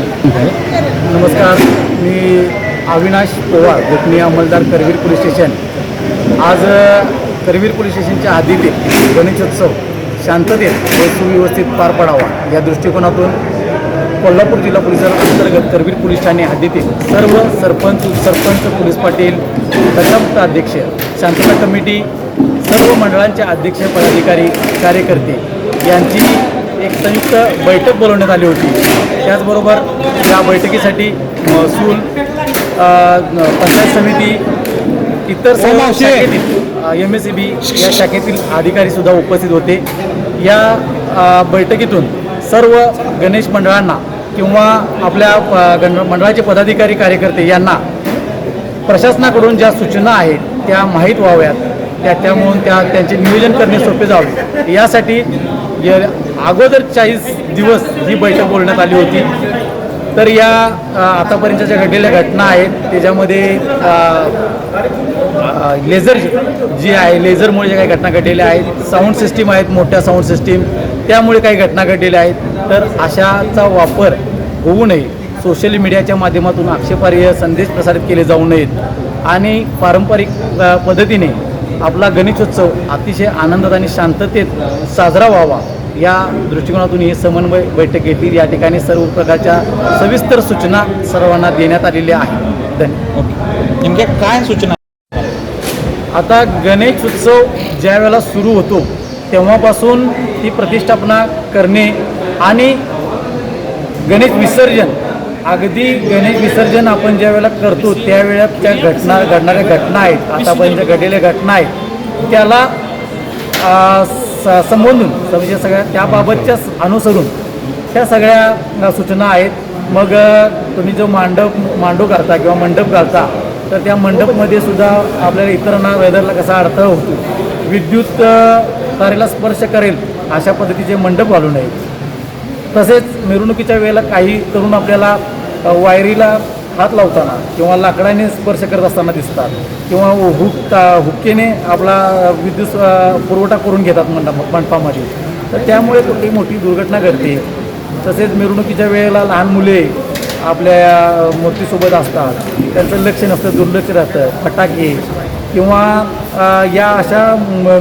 नमस्कार. मी अविनाश पवार गोपनीय अंमलदार Karveer police station. आज करवीर पोलीस स्टेशनच्या हद्दीतील गणेशोत्सव शांततेत व सुव्यवस्थित पार पडावा या दृष्टिकोनातून कोल्हापूर जिल्हा पोलिसांतर्गत करवीर पोलीस ठाणे हद्दीतील सर्व सरपंच सरपंच पोलीस पाटील दशाप्त अध्यक्ष शांतता कमिटी सर्व मंडळांचे अध्यक्ष पदाधिकारी कार्यकर्ते यांची एक संयुक्त बैठक बोलवण्यात आली होती. त्याचबरोबर या बैठकीसाठी महसूल पंचायत समिती इतर सर्व शाखेतील एम एस सी बी या शाखेतील अधिकारीसुद्धा उपस्थित होते. या बैठकीतून सर्व गणेश मंडळांना किंवा आपल्या गण मंडळाचे पदाधिकारी कार्यकर्ते यांना प्रशासनाकडून ज्या सूचना आहेत त्या माहीत व्हाव्यात. त्या त्यामुळं त्या त्यांचे नियोजन करणे सोपे जावे. यासाठी अगोदर चाळीस दिवस ही बैठक बोलण्यात आली होती. तर या आतापर्यंतच्या ज्या घडलेल्या घटना आहेत त्याच्यामध्ये लेझर जी आहे लेझरमुळे ज्या काही घटना घडलेल्या आहेत साऊंड सिस्टीम आहेत मोठ्या साऊंड सिस्टीम त्यामुळे काही घटना घडलेल्या आहेत. तर अशाचा वापर होऊ नये. सोशल मीडियाच्या माध्यमातून आक्षेपार्ह संदेश प्रसारित केले जाऊ नयेत. आणि पारंपरिक पद्धतीने आपला गणेशोत्सव अतिशय आनंदात आणि शांततेत साजरा व्हावा. या दृष्टिकोनातून ही समन्वय बैठक घेतली. या ठिकाणी सर्व प्रकारच्या सविस्तर सूचना सर्वांना देण्यात आलेल्या आहेत. धन्यवाद. नेमक्या काय सूचना? आता गणेश उत्सव ज्या वेळेला सुरू होतो तेव्हापासून ती प्रतिष्ठापना करणे आणि गणेश विसर्जन अगदी गणेश विसर्जन आपण ज्या वेळेला करतो त्यावेळेला त्या घटना घडणाऱ्या घटना आहेत आतापर्यंत घडलेल्या घटना आहेत त्याला स- संबोधून म्हणजे सगळ्या त्याबाबतच्या अनुसरून त्या सगळ्या सूचना आहेत. मग तुम्ही जो मांडप मांडव करता किंवा मंडप घालता तर त्या मंडपमध्ये सुद्धा आपल्याला इतरांना वेदरला कसा अडथळा होतो विद्युत तारेला स्पर्श करेल अशा पद्धतीचे मंडप घालू नये. तसेच मिरवणुकीच्या वेळेला काही तरुण आपल्याला वायरीला हात लावताना किंवा लाकडाने स्पर्श करत असताना दिसतात किंवा हुक हुक्केने आपला विद्युत पुरवठा करून घेतात मंडप मंडपामध्ये. तर त्यामुळे कुठली मोठी दुर्घटना घडते. तसेच मिरवणुकीच्या वेळेला लहान मुले आपल्या मूर्तीसोबत असतात. त्यांचं लक्ष नसतं दुर्लक्ष राहतं. फटाके किंवा या अशा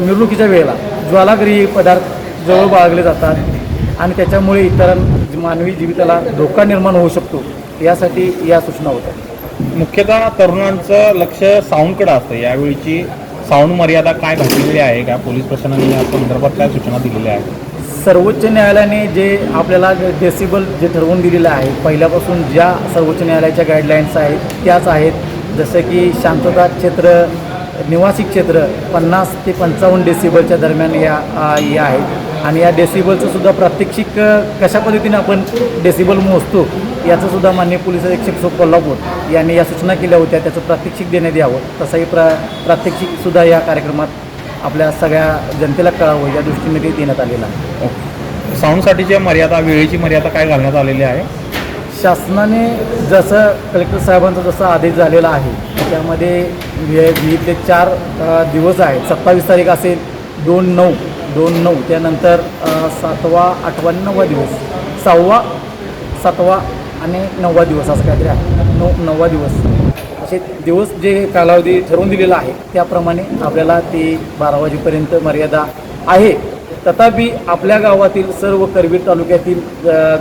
मिरवणुकीच्या वेळेला ज्वालागिरी पदार्थ जवळ बाळगले जातात. आणि त्याच्यामुळे इतर मानवी जीविताला धोका निर्माण होऊ शकतो. यासाठी या सूचना होतात मुख्यतः तरुणांचं लक्ष साऊंडकडे असतं. यावेळीची साऊंड मर्यादा काय घातलेली आहे? का पोलीस प्रशासनाने या संदर्भात काय सूचना दिलेल्या आहेत? सर्वोच्च न्यायालयाने जे आपल्याला डेसिबल जे ठरवून दिलेलं आहे पहिल्यापासून ज्या सर्वोच्च न्यायालयाच्या गाईडलाईन्स आहेत त्याच आहेत. जसं की शांतता क्षेत्र निवासी क्षेत्र पन्नास ते पंचावन्न डेसिबलच्या दरम्यान या या आहेत आणि या डेसिबलचंसुद्धा प्रात्यक्षिक कशा पद्धतीने आपण डेसिबल मोजतो याचंसुद्धा मान्य पोलीस अधीक्षक सो कोल्हापूर यांनी या सूचना केल्या होत्या. त्याचं प्रात्यक्षिक देण्यात यावं. तसंही प्र प्रात्यक्षिकसुद्धा या कार्यक्रमात आपल्या सगळ्या जनतेला कळावं या दृष्टीने ते देण्यात आलेलं आहे. साऊंडसाठीच्या मर्यादा वेळेची मर्यादा काय घालण्यात आलेली आहे? शासनाने जसं कलेक्टर साहेबांचा जसा आदेश झालेला आहे त्यामध्ये विहितले ते चार दिवस आहेत. सत्तावीस तारीख असेल दोन नऊ दोन नऊ. त्यानंतर सातवा आठवा नववा दिवस. सहावा सातवा आणि नववा दिवस असं काहीतरी आहे. नऊ नववा दिवस. असे दिवस जे कालावधी ठरवून दिलेला आहे त्याप्रमाणे आपल्याला ते बारा वाजेपर्यंत मर्यादा आहे. तथापि आपल्या गावातील सर्व करवीर तालुक्यातील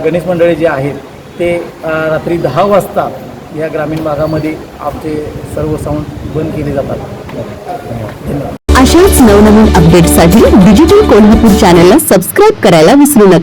गणेश मंडळे जे आहेत ते रात्री दहा वाजता या ग्रामीण भागामध्ये आमचे सर्व साऊंड बंद केले जातात. अशाच नवनवीन अपडेटसाठी डिजिटल कोल्हापूर चॅनलला सबस्क्राईब करायला विसरू नका.